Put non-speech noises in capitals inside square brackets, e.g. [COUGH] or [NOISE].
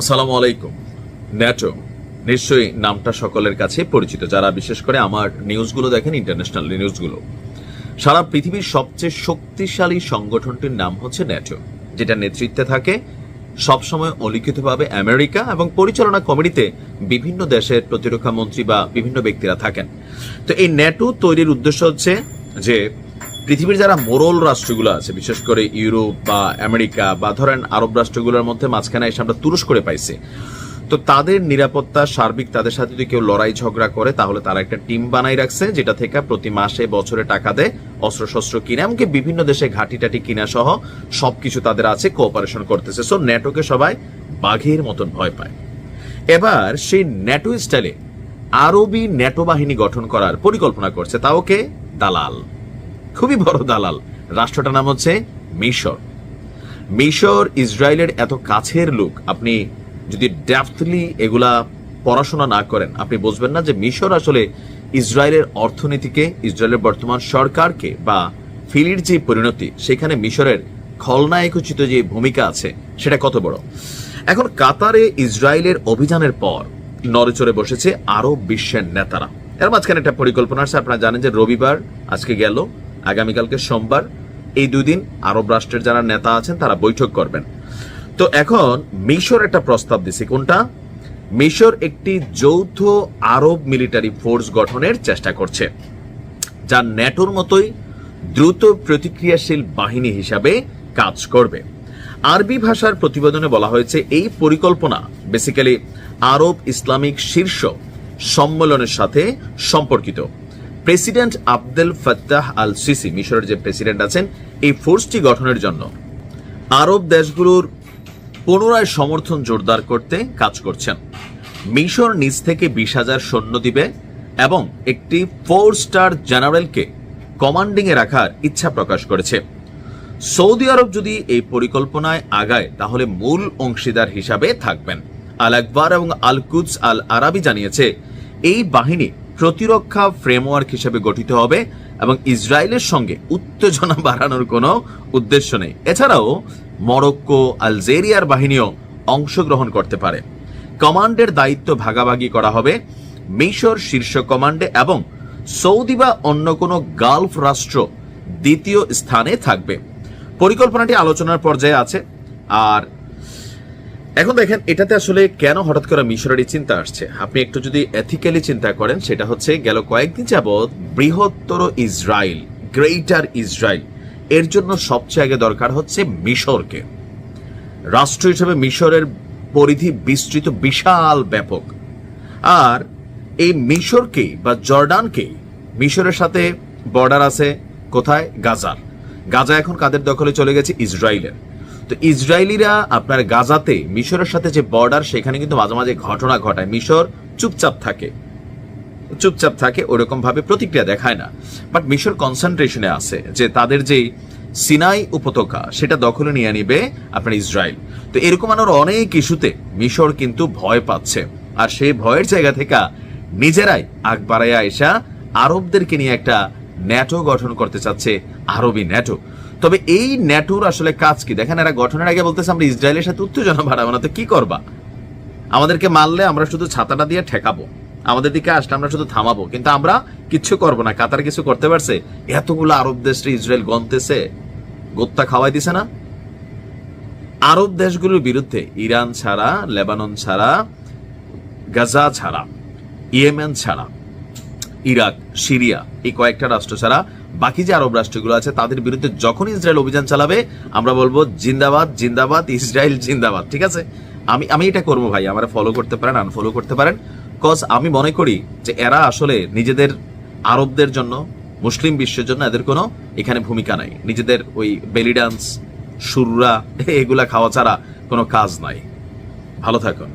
আসসালামু আলাইকুম। ন্যাটো, নিশ্চয়ই নামটা সকলের কাছে পরিচিত, যারা বিশেষ করে আমার নিউজগুলো দেখেন ইন্টারন্যাশনাল নিউজগুলো। সারা পৃথিবীর সবচেয়ে শক্তিশালী সংগঠনটির নাম হচ্ছে ন্যাটো, যেটা নেতৃত্বে থাকে সবসময় অলিখিতভাবে আমেরিকা এবং পরিচালনা কমিটিতে বিভিন্ন দেশের প্রতিরক্ষা মন্ত্রী বা বিভিন্ন ব্যক্তিরা থাকেন। তো এই ন্যাটো তৈরির উদ্দেশ্য হচ্ছে যে পৃথিবীর যারা মোরল রাষ্ট্রগুলো আছে, বিশেষ করে ইউরোপ বা আমেরিকা বা ধরেন আরব রাষ্ট্রগুলোর মধ্যে মাঝখানে এসে আমরা তুরস্করে পাইছি। তো তাদের নিরাপত্তা সার্বিক তাদের সাথে যদি কেউ লড়াই ঝগড়া করে, তাহলে তারা একটা টিম বানাই রাখছে, যেটা থেকে প্রতি মাসে, বছরে টাকা দেয়, অস্ত্রশস্ত্র কিনে, এমনকি বিভিন্ন দেশে ঘাটি টাটি কিনা সহ সবকিছু তাদের আছে কোঅপারেশন করতেছে। সো ন্যাটোকে সবাই বাঘের মতন ভয় পায়। এবার সেই ন্যাটো স্টাইলে আরবি ন্যাটো বাহিনী গঠন করার পরিকল্পনা করছে, তাও কে? দালাল। খুবই বড় দালাল। রাষ্ট্রটার নাম হচ্ছে মিশর। মিশর ইসরায়েলের এত কাছের লোক, আপনি যদি ডেপথলি এগুলা পড়াশোনা না করেন, আপনি বুঝবেন না যে মিশর আসলে ইসরায়েলের অর্থনীতিকে, ইসরায়েলের বর্তমান সরকারকে বা ফিলির যে পরিণতি, সেখানে মিশরের খলনায়কোচিত যে ভূমিকা আছে, সেটা কত বড়? এখন কাতারে ইসরায়েলের অভিযানের পর নড়েচড়ে বসেছে আরও বিশ্বের নেতারা। এর মাঝখানে একটা পরিকল্পনা আছে, আপনারা জানেন যে রবিবার আজকে গেল আগামীকালকে সোমবার এই দুই দিন আরব রাষ্ট্রের যারা নেতা আছেন, তারা বৈঠক করবেন। তো এখন মিশর একটা প্রস্তাব দিছে, কোনটা? মিশর একটি যৌথ আরব মিলিটারি ফোর্স গঠনের চেষ্টা করছে, যা ন্যাটোর মতোই দ্রুত প্রতিক্রিয়াশীল বাহিনী হিসাবে কাজ করবে। আরবি ভাষার প্রতিবেদনে বলা হয়েছে, এই পরিকল্পনা বেসিক্যালি আরব ইসলামিক শীর্ষ সম্মেলনের সাথে সম্পর্কিত। President Abdel Fattah al Sisi মিশরের যে প্রেসিডেন্ট আছেন, এই ফোর্সটি গঠনের জন্য আরব দেশগুলোর পুনরায় সমর্থন জোরদার করতে কাজ করছেন। মিশর নিজ থেকে বিশ হাজার সৈন্য দিবে এবং একটি ফোর স্টার জেনারেলকে কমান্ডিং এ রাখার ইচ্ছা প্রকাশ করেছে। সৌদি আরব যদি এই পরিকল্পনায় আগায়, তাহলে মূল অংশীদার হিসাবে থাকবেন। আল আকবর এবং আল কুদস আল আরাবি জানিয়েছে, এই বাহিনী প্রতিরক্ষা ফ্রেমওয়ার্ক হিসেবে গঠিত হবে এবং ইসরায়েলের সঙ্গে উত্তেজনা বাড়ানোর কোনো উদ্দেশ্য নেই। এছাড়াও, মরক্কো, আলজেরিয়ার বাহিনীও অংশগ্রহণ করতে পারে। কমান্ডের দায়িত্ব ভাগাভাগি করা হবে মিশর শীর্ষ কমান্ডে এবং সৌদি বা অন্য কোনো গালফ রাষ্ট্র দ্বিতীয় স্থানে থাকবে। পরিকল্পনাটি আলোচনার পর্যায়ে আছে। আর এখন দেখেন, এটাতে আসলে কেন হঠাৎ করে মিশরের চিন্তা আসছে? আপনি একটু যদি এথিক্যালি চিন্তা করেন, সেটা হচ্ছে গেল কয়েকদিন যাবৎ বৃহত্তর ইসরায়েল গ্রেটার ইসরায়েল, এর জন্য সবচেয়ে আগে দরকার হচ্ছে মিশরকে। রাষ্ট্র হিসেবে মিশরের পরিধি বিস্তৃত, বিশাল, ব্যাপক। আর এই মিশরকে বা জর্ডানকে, মিশরের সাথে বর্ডার আছে কোথায়? গাজার গাজা এখন কাদের দখলে চলে গেছে? ইসরায়েলের। তো ইসরায়েলিরা আপনার গাজাতে মিশরের সাথে যে বর্ডার সেখানে কিন্তু মাঝে মাঝে ঘটনা ঘটায়। মিশর চুপচাপ থাকে। চুপচাপ থাকে ওরকম ভাবে প্রতিক্রিয়া দেখায় না। বাট মিশর কনসেন্ট্রেশনে আছে যে তাদের যে সিনাই উপত্যকা, সেটা দখলে নিয়ে নিবে আপনার ইসরায়েল। তো এরকম আরও অনেক ইস্যুতে মিশর কিন্তু ভয় পাচ্ছে। আর সেই ভয়ের জায়গা থেকে নিজেরাই আগ বাড়াইয়া এসা আরবদেরকে নিয়ে একটা ন্যাটো গঠন করতে চাচ্ছে আরবি ন্যাটো। তবে এই ন্যাটোর আসলে কাজ কি? দেখেন, এরা গঠনের আগে বলতেছে, আমরা ইসরায়েলের সাথে উত্তেজনা বাড়াবো না, তো কি করবা? আমাদেরকে মারলে আমরা শুধু ছাতাটা দিয়ে ঠেকাবো। আমাদের দিকে আসলে আমরা শুধু থামাবো, কিন্তু আমরা কিচ্ছু করব না। কাতার কিছু করতে পারছে? এতগুলো আরব দেশে ইসরায়েল গন্তেছে, গোত্তা খাওয়াই দিছে না? আরব দেশগুলোর বিরুদ্ধে, ইরান ছাড়া, লেবানন ছাড়া, গাজা ছাড়া, ইয়েমেন ছাড়া ইরাক, সিরিয়া এই কয়েকটা রাষ্ট্র ছাড়া বাকি যে আরব রাষ্ট্রগুলো আছে, তাদের বিরুদ্ধে যখন ইসরায়েল অভিযান চালাবে, আমরা বলব জিন্দাবাদ জিন্দাবাদ, [LAUGHS] ইসরায়েল জিন্দাবাদ, ঠিক আছে? আমি আমি এটা করব ভাই, আমরা ফলো করতে পারেন আনফলো করতে পারেন কজ আমি মনে করি যে এরা আসলে নিজেদের আরবদের জন্য, মুসলিম বিশ্বের জন্য এদের কোনো এখানে ভূমিকা নাই। নিজেদের ওই বেলি ডান্স সুররা, [LAUGHS] এগুলা খাওয়া ছাড়া কোনো কাজ নাই। ভালো থাকুন।